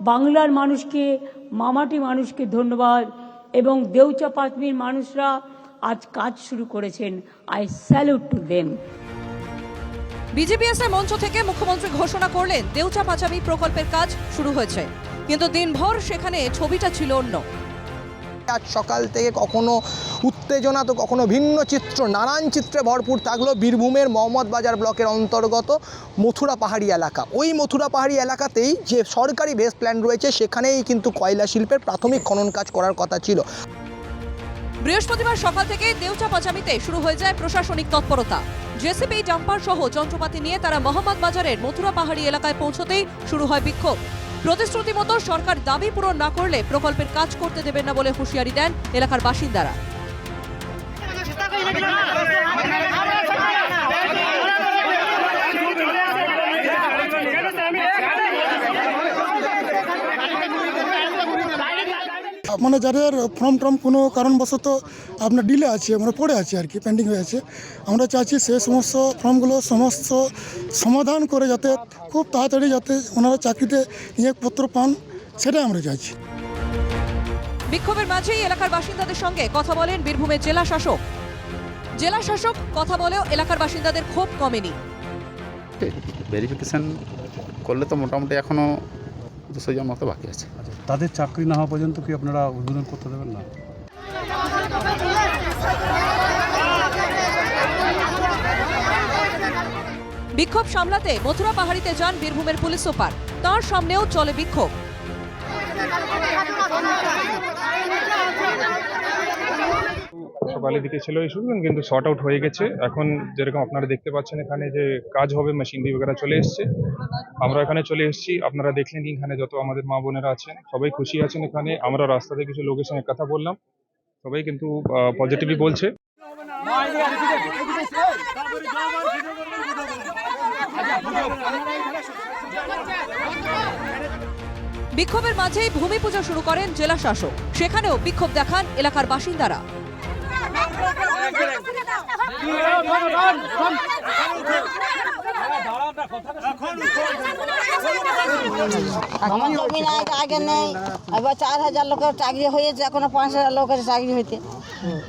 বাংলার মানুষকে, মামাটি মানুষকে ধন্যবাদ। এবং দেউচা পাঁচমির মানুষরা আজ কাজ শুরু করেছেন। I salute to them. বিজেপিএসের মঞ্চ থেকে মুখ্যমন্ত্রী ঘোষণা করলেন, দেউচা পাচামি প্রকল্পের কাজ শুরু হয়েছে। কিন্তু দিনভর সেখানে ছবিটা ছিল অন্য। আজ সকাল থেকে কখনো উত্তেজনা তো কখনো ভিন্ন চিত্র, নানান চিত্রে ভরপুর। থাকল বীরভূমের মোহাম্মদ বাজার ব্লকের অন্তর্গত মথুরা পাহাড়ি এলাকা। ওই মথুরা পাহাড়ি এলাকাতেই যে সরকারি বেস প্ল্যান রয়েছে, সেখানেই কিন্তু কয়লা শিল্পের প্রাথমিক খনন কাজ করার কথা ছিল। বৃহস্পতিবার সকাল থেকে দেউচা পাচামিতে শুরু হয়ে যায় প্রশাসনিক তৎপরতা। জেসিপি ডাম্পার সহ যন্ত্রপাতি নিয়ে তারা মোহাম্মদ বাজারের মথুরা পাহাড়ি এলাকায় পৌঁছতেই শুরু হয় বিক্ষোভ। প্রতিশ্রুতি মতো সরকার দাবি পূরণ না করলে প্রকল্পের কাজ করতে দেবেন না বলে হুঁশিয়ারি দেন এলাকার বাসিন্দারা। মানে যাদের ফর্ম টর্ম কোনো কারণবশত আপনার ডিলে আছে মানে পড়ে আছে আর কি পেন্ডিং হয়ে আছে আমরা চাইছি সে সমস্ত ফর্মগুলো সমস্ত সমাধান করে যাতে খুব তাড়াতাড়ি যাতে ওনারা চাকরিতে নিয়োগপত্র পান সেটাই আমরা চাইছি। বিক্ষোভের মাঝেই এলাকার বাসিন্দাদের সঙ্গে কথা বলেন বীরভূমের জেলা শাসক। জেলা শাসক কথা বলেও এলাকার বাসিন্দাদের ক্ষোভ কমেনি। ভেরিফিকেশান করলে তো মোটামুটি এখনও দুশো জন মতো বাকি আছে। আচ্ছা তাদের চাকরি না হওয়া পর্যন্ত কি আপনারা উদ্বোধন করতে দেবেন না? বিক্ষোভ সামলাতে মথুরা পাহাড়িতে যান বীরভূমের পুলিশ সুপার। তার সামনেও চলে বিক্ষোভ। সকালের দিকে ছিল ইস্যু কিন্তু শর্ট আউট হয়ে গেছে। এখন যেরকম আপনারা দেখতে পাচ্ছেন এখানে যে কাজ হবে মেশিনারি বগেরা চলে এসছে। আমরা এখানে চলে এসেছি, আপনারা দেখলেন এখানে যত আমাদের মা বোনেরা আছেন, সবাই খুশি আছেন এখানে। আমরা রাস্তাতে কিছু লোকের সঙ্গে কথা বললাম, সবাই কিন্তু পজিটিভই বলছে। বিক্ষোভের মাঝেই ভূমি পুজো শুরু করেন জেলা শাসক। সেখানেও বিক্ষোভ দেখান এলাকার বাসিন্দারা। আমার জমি নাই আগে নেই। এবার চার হাজার লোকের চাকরি হয়েছে এখনও পাঁচ হাজার লোকের চাকরি হইতে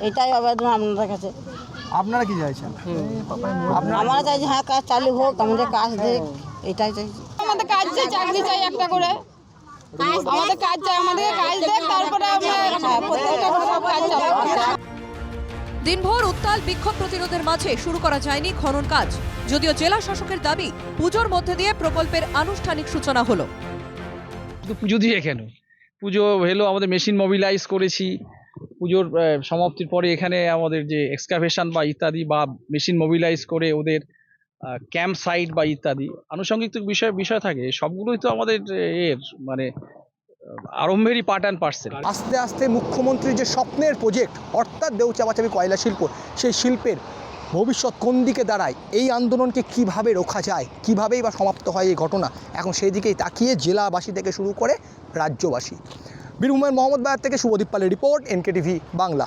এটাই আবেদন আপনাদের কাছে। আপনারা কি চাইছেন? আমরা চাইছি হ্যাঁ কাজ চালু হোক আমাদের কাজ দেখ এটাই চাইছি। আমাদের কাজ চাই চাকরি চাই একটা করে। আমাদের কাজ চাই আমাদের কাজ দেখ তারপরে আমরা দিনভর উত্তাল বিক্ষোভ প্রতিরোধের মাঝে শুরু করা যায়নি খনন কাজ। যদিও জেলা শাসকের দাবি, পুজোর মধ্যে দিয়ে প্রকল্পের আনুষ্ঠানিক সূচনা হলো। পুজো দিয়ে কেন? পুজো হলো আমাদের মেশিন মোবিলাইজ করেছি। পুজোর সমাপ্তির পরে এখানে আমাদের যে এক্সকাভেশন বা ইত্যাদি বা মেশিন মোবিলাইজ করে ওদের ক্যাম্প সাইট বা ইত্যাদি। আনুষঙ্গিক বিষয় বিষয় থাকে। সবগুলোই তো আমাদের এর মানে আরম্ভেরই পার্ট অ্যান্ড পার্সেল আস্তে আস্তে মুখ্যমন্ত্রীর যে স্বপ্নের প্রজেক্ট অর্থাৎ দেউ চাপাচাপি কয়লা শিল্প, সেই শিল্পের ভবিষ্যৎ কোন দিকে দাঁড়ায়, এই আন্দোলনকে কীভাবে রোখা যায়, কীভাবেই বা সমাপ্ত হয় এই ঘটনা, এখন সেই দিকেই তাকিয়ে জেলাবাসী থেকে শুরু করে রাজ্যবাসী। বীরভূমের মোহাম্মদ বায়ার থেকে শুভদীপ পালের রিপোর্ট এনকেটিভি বাংলা।